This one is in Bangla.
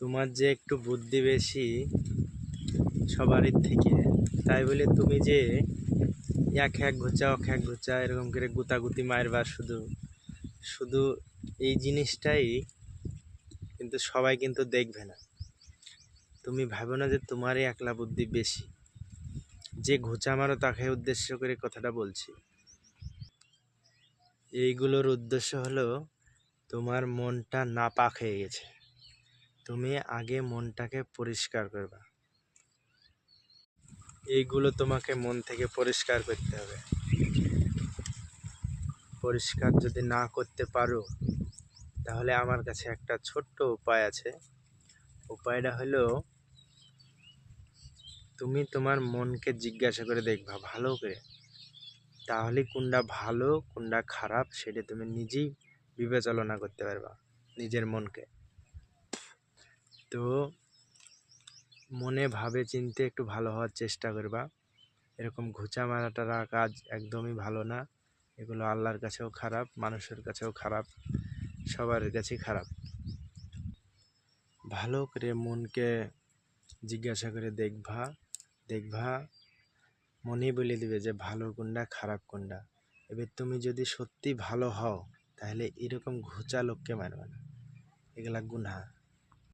তোমার যে একটু বুদ্ধি বেশি সবারই থেকে। তাই বলে তুমি যে এক এক ঘুচা এক এক ঘুচা, এরকম করে গুতাগুতি মারবা শুধু। শুধু এই জিনিসটাই কিন্তু সবাই কিন্তু দেখবে না। তুমি ভাবো না যে তোমারই একলা বুদ্ধি বেশি। যে ঘুচা মারো তাকে উদ্দেশ্য করে কথাটা বলছি। এইগুলোর উদ্দেশ্য হলো তোমার মনটা নাপাক হয়ে গেছে। তুমি আগে মনটাকে পরিষ্কার করবা। এইগুলো তোমাকে মন থেকে পরিষ্কার করতে হবে। পরিষ্কার যদি না করতে পারো, তাহলে আমার কাছে একটা ছোট্ট উপায় আছে। উপায়টা হলো, তুমি তোমার মনকে জিজ্ঞাসা করে দেখবা ভালো করে। তাহলে কোনটা ভালো, কোনটা খারাপ, সেটা তুমি নিজেই বিবেচনা করতে পারবা নিজের মনকে। তো মনে, ভাবে, চিনতে একটু ভালো হওয়ার চেষ্টা করবা। এরকম ঘুচা মারাটারা কাজ একদমই ভালো না। এগুলো আল্লাহর কাছেও খারাপ, মানুষের কাছেও খারাপ সবার কাছেই খারাপ। ভালো করে মনকে জিজ্ঞাসা করে দেখবা। দেখবা, মনেই বলে দিবে যে ভালো কোনটা, খারাপ কোনটা। এবার তুমি যদি সত্যি ভালো হও, তাহলে এরকম ঘুচা লোককে মারবে না। এগুলা গুনহা।